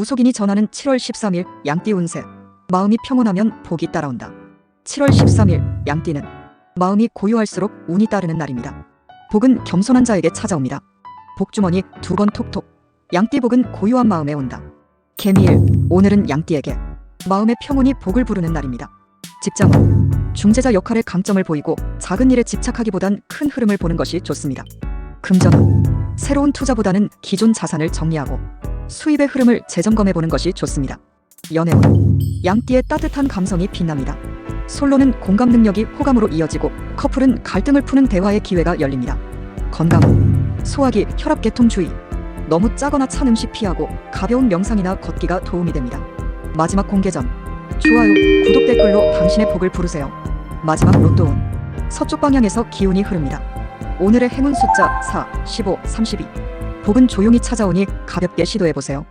무속인이 전하는 7월 13일 양띠 운세. 마음이 평온하면 복이 따라온다. 7월 13일 양띠는 마음이 고요할수록 운이 따르는 날입니다. 복은 겸손한 자에게 찾아옵니다. 복주머니 두 번 톡톡. 양띠 복은 고요한 마음에 온다. 개미일 오늘은 양띠에게 마음의 평온이 복을 부르는 날입니다. 직장은 중재자 역할의 강점을 보이고 작은 일에 집착하기보단 큰 흐름을 보는 것이 좋습니다. 금전은 새로운 투자보다는 기존 자산을 정리하고 수입의 흐름을 재점검해 보는 것이 좋습니다. 연애운 양띠의 따뜻한 감성이 빛납니다. 솔로는 공감 능력이 호감으로 이어지고 커플은 갈등을 푸는 대화의 기회가 열립니다. 건강은 소화기, 혈압 계통 주의. 너무 짜거나 찬 음식 피하고 가벼운 명상이나 걷기가 도움이 됩니다. 마지막 공개 전 좋아요, 구독 댓글로 당신의 복을 부르세요. 마지막 로또운 서쪽 방향에서 기운이 흐릅니다. 오늘의 행운 숫자 4, 15, 32. 복은 조용히 찾아오니 가볍게 시도해 보세요.